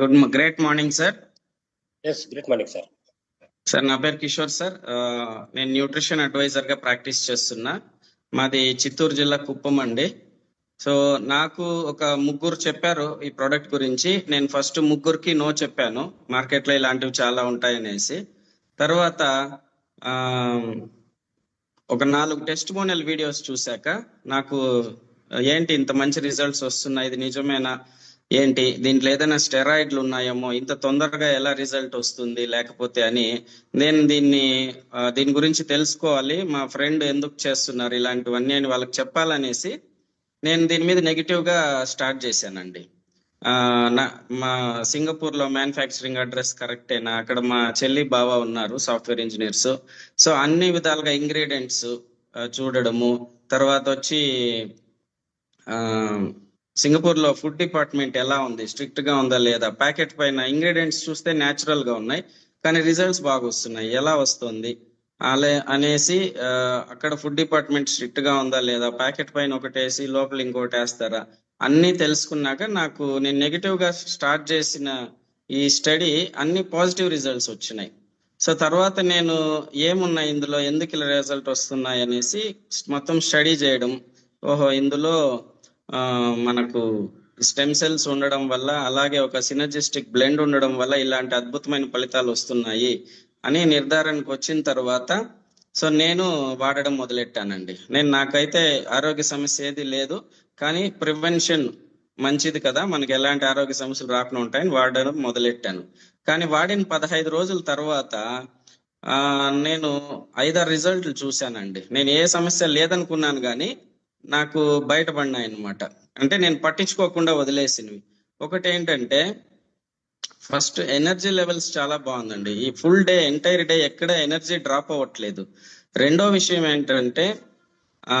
Good great morning sir. Yes great morning sir sir నా పేరు Kishore sir. నేను nutrition అడ్వైజర్గా ప్రాక్టీస్ చేస్తున్నా. మాది చిత్తూరు జిల్లా కుప్పం అండి. సో నాకు ఒక ముగ్గురు చెప్పారు ఈ ప్రోడక్ట్ గురించి. నేను ఫస్ట్ ముగ్గురికి నో చెప్పాను. మార్కెట్లో ఇలాంటివి చాలా ఉంటాయనేసి తర్వాత ఒక నాలుగు టెస్ట్ మోనల్ వీడియోస్ చూశాక నాకు ఏంటి ఇంత మంచి రిజల్ట్స్ వస్తున్నాయి? ఇది నిజమేనా? ఏంటి? దీంట్లో ఏదైనా స్టెరాయిడ్లు ఉన్నాయేమో ఇంత తొందరగా ఎలా రిజల్ట్ వస్తుంది లేకపోతే అని నేను దీన్ని దీని గురించి తెలుసుకోవాలి. మా ఫ్రెండ్ ఎందుకు చేస్తున్నారు ఇలాంటివన్నీ అని వాళ్ళకి చెప్పాలనేసి నేను దీని మీద నెగిటివ్గా స్టార్ట్ చేశానండి. నా మా సింగపూర్లో మ్యానుఫ్యాక్చరింగ్ అడ్రస్ కరెక్టేనా? అక్కడ మా చెల్లి బావ ఉన్నారు సాఫ్ట్వేర్ ఇంజనీర్స్. సో అన్ని విధాలుగా ఇంగ్రీడియంట్స్ చూడడము తర్వాత వచ్చి సింగపూర్లో ఫుడ్ డిపార్ట్మెంట్ ఎలా ఉంది? స్ట్రిక్ట్గా ఉందా లేదా? ప్యాకెట్ పైన ఇంగ్రీడియంట్స్ చూస్తే న్యాచురల్గా ఉన్నాయి కానీ రిజల్ట్స్ బాగా వస్తున్నాయి ఎలా వస్తుంది? అలే అనేసి అక్కడ ఫుడ్ డిపార్ట్మెంట్ స్ట్రిక్ట్గా ఉందా లేదా? ప్యాకెట్ పైన ఒకటి వేసి లోపల ఇంకోటి వేస్తారా? అన్ని తెలుసుకున్నాక నాకు నేను నెగిటివ్గా స్టార్ట్ చేసిన ఈ స్టడీ అన్ని పాజిటివ్ రిజల్ట్స్ వచ్చినాయి. సో తర్వాత నేను ఏమున్నాయి ఇందులో? ఎందుకు ఇలా రిజల్ట్ వస్తున్నాయి అనేసి మొత్తం స్టడీ చేయడం. ఓహో ఇందులో మనకు స్టెమ్ సెల్స్ ఉండడం వల్ల అలాగే ఒక సినర్జిస్టిక్ బ్లెండ్ ఉండడం వల్ల ఇలాంటి అద్భుతమైన ఫలితాలు వస్తున్నాయి అని నిర్ధారణకు వచ్చిన తర్వాత సో నేను వాడడం మొదలెట్టానండి. నేను నాకైతే ఆరోగ్య సమస్య ఏది లేదు కానీ ప్రివెన్షన్ మంచిది కదా మనకి ఎలాంటి ఆరోగ్య సమస్యలు రాకుండా ఉంటాయని వాడడం మొదలెట్టాను. కానీ వాడిన పదహైదు రోజుల తర్వాత నేను ఐదారు రిజల్ట్లు చూశానండి. నేను ఏ సమస్య లేదనుకున్నాను కానీ నాకు బయటపడినాయి అన్నమాట అంటే నేను పట్టించుకోకుండా వదిలేసినవి. ఒకటి ఏంటంటే ఫస్ట్ ఎనర్జీ లెవెల్స్ చాలా బాగుందండి. ఈ ఫుల్ డే ఎంటైర్ డే ఎక్కడ ఎనర్జీ డ్రాప్ అవ్వట్లేదు. రెండో విషయం ఏంటంటే ఆ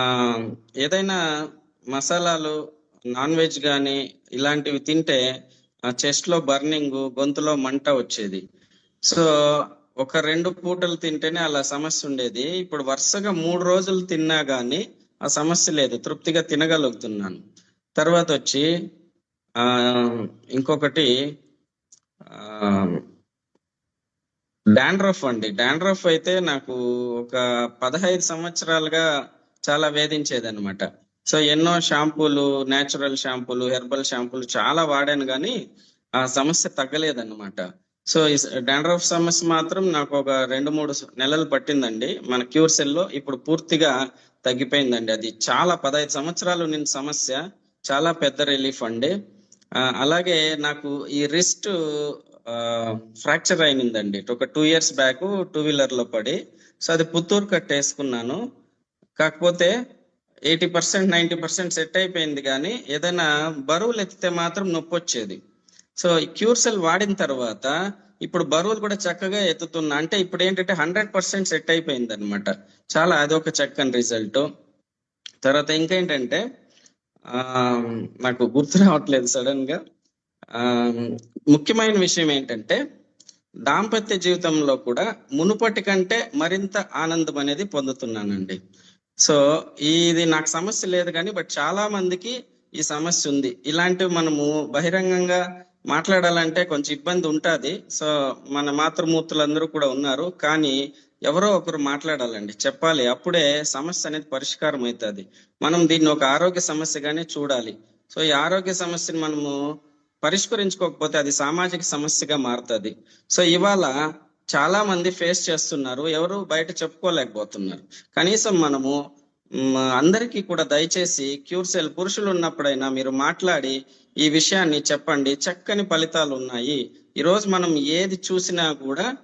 ఏదైనా మసాలాలు నాన్ వెజ్ కానీ ఇలాంటివి తింటే చెస్ట్లో బర్నింగ్ గొంతులో మంట వచ్చేది. సో ఒక రెండు పూటలు తింటేనే అలా సమస్య ఉండేది. ఇప్పుడు వరుసగా మూడు రోజులు తిన్నా కానీ ఆ సమస్య లేదు తృప్తిగా తినగలుగుతున్నాను. తర్వాత వచ్చి ఆ ఇంకొకటి డాండ్రఫ్ అండి. డాండ్రఫ్ అయితే నాకు ఒక పదహైదు సంవత్సరాలుగా చాలా వేధించేది అనమాట సో ఎన్నో షాంపూలు నేచురల్ షాంపూలు హెర్బల్ షాంపూలు చాలా వాడాను కానీ ఆ సమస్య తగ్గలేదన్నమాట. సో ఈ డాండ్రఫ్ సమస్య మాత్రం నాకు ఒక రెండు మూడు నెలలు పట్టిందండి. మన క్యూర్ సెల్లో ఇప్పుడు పూర్తిగా తగ్గిపోయిందండి. అది చాలా పదహైదు సంవత్సరాలు నేను సమస్య. చాలా పెద్ద రిలీఫ్ అండి. అలాగే నాకు ఈ రిస్ట్ ఫ్రాక్చర్ అయినిందండి. ఒక టూ ఇయర్స్ బ్యాక్ టూ వీలర్లో పడి. సో అది పుత్తూరు కట్ వేసుకున్నాను కాకపోతే eighty percent ninety percent set అయిపోయింది కానీ ఏదైనా బరువులు ఎత్తితే మాత్రం నొప్పి వచ్చేది సో ఈ క్యూర్ సెల్ వాడిన తర్వాత ఇప్పుడు బరువులు కూడా చక్కగా ఎత్తుతున్నా. అంటే ఇప్పుడు ఏంటంటే హండ్రెడ్ పర్సెంట్ సెట్ అయిపోయింది అనమాట చాలా అదొక చక్కని రిజల్ట్. తర్వాత ఇంకేంటంటే నాకు గుర్తు రావట్లేదు సడన్గా ముఖ్యమైన విషయం ఏంటంటే దాంపత్య జీవితంలో కూడా మునుపటి కంటే మరింత ఆనందం అనేది పొందుతున్నానండి. సో ఇది నాకు సమస్య లేదు కానీ బట్ చాలా మందికి ఈ సమస్య ఉంది. ఇలాంటివి మనము బహిరంగంగా మాట్లాడాలంటే కొంచెం ఇబ్బంది ఉంటుంది. సో మన మాతృమూర్తులందరూ కూడా ఉన్నారు. కానీ ఎవరో ఒకరు మాట్లాడాలండి. చెప్పాలి. అప్పుడే సమస్య అనేది పరిష్కారం అవుతుంది. మనం దీన్ని ఒక ఆరోగ్య సమస్యగానే చూడాలి. సో ఈ ఆరోగ్య సమస్యని మనము పరిష్కరించుకోకపోతే అది సామాజిక సమస్యగా మారుతుంది. సో ఇవాళ చాలా మంది ఫేస్ చేస్తున్నారు. ఎవరు బయట చెప్పుకోలేకపోతున్నారు. కనీసం మనము అందరికీ కూడా దయచేసి క్యూర్ సెల్ పురుషులు ఉన్నప్పుడైనా మీరు మాట్లాడి ఈ విషయాన్ని చెప్పండి. చక్కని ఫలితాలు ఉన్నాయి. ఈరోజు మనం ఏది చూసినా కూడా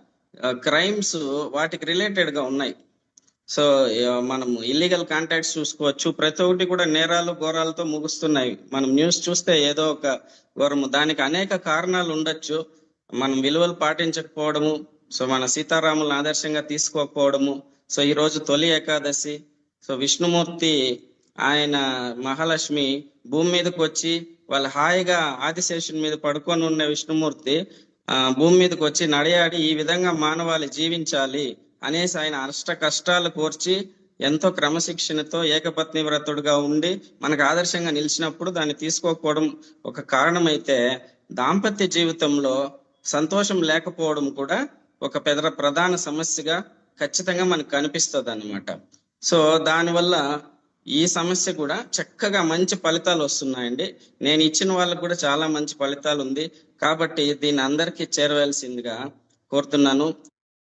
క్రైమ్స్ వాటికి రిలేటెడ్గా ఉన్నాయి. సో మనం ఇల్లీగల్ కాంటాక్ట్స్ చూసుకోవచ్చు. ప్రతి ఒక్కటి కూడా నేరాలు ఘోరాలతో ముగుస్తున్నాయి. మనం న్యూస్ చూస్తే ఏదో ఒక ఘోరము. దానికి అనేక కారణాలు ఉండొచ్చు. మనం విలువలు పాటించకపోవడము. సో మన సీతారాములను ఆదర్శంగా తీసుకోకపోవడము. సో ఈ రోజు తొలి ఏకాదశి. సో విష్ణుమూర్తి ఆయన మహాలక్ష్మి భూమి మీదకి వచ్చి వాళ్ళు హాయిగా ఆదిశేషుని మీద పడుకొని ఉన్న విష్ణుమూర్తి ఆ భూమి మీదకి వచ్చి నడయాడి ఈ విధంగా మానవాళి జీవించాలి అనేసి ఆయన అష్ట కష్టాలు కోర్చి ఎంతో క్రమశిక్షణతో ఏకపత్ని వ్రతుడుగా ఉండి మనకు ఆదర్శంగా నిలిచినప్పుడు దాన్ని తీసుకోకపోవడం ఒక కారణమైతే దాంపత్య జీవితంలో సంతోషం లేకపోవడం కూడా ఒక పెద్ద ప్రధాన సమస్యగా ఖచ్చితంగా మనకు కనిపిస్తుంది అనమాట సో దానివల్ల ఈ సమస్య కూడా చక్కగా మంచి ఫలితాలు వస్తున్నాయండి. నేను ఇచ్చిన వాళ్ళకు కూడా చాలా మంచి ఫలితాలు ఉంది. కాబట్టి దీన్ని అందరికీ చేరవలసిందిగా కోరుతున్నాను.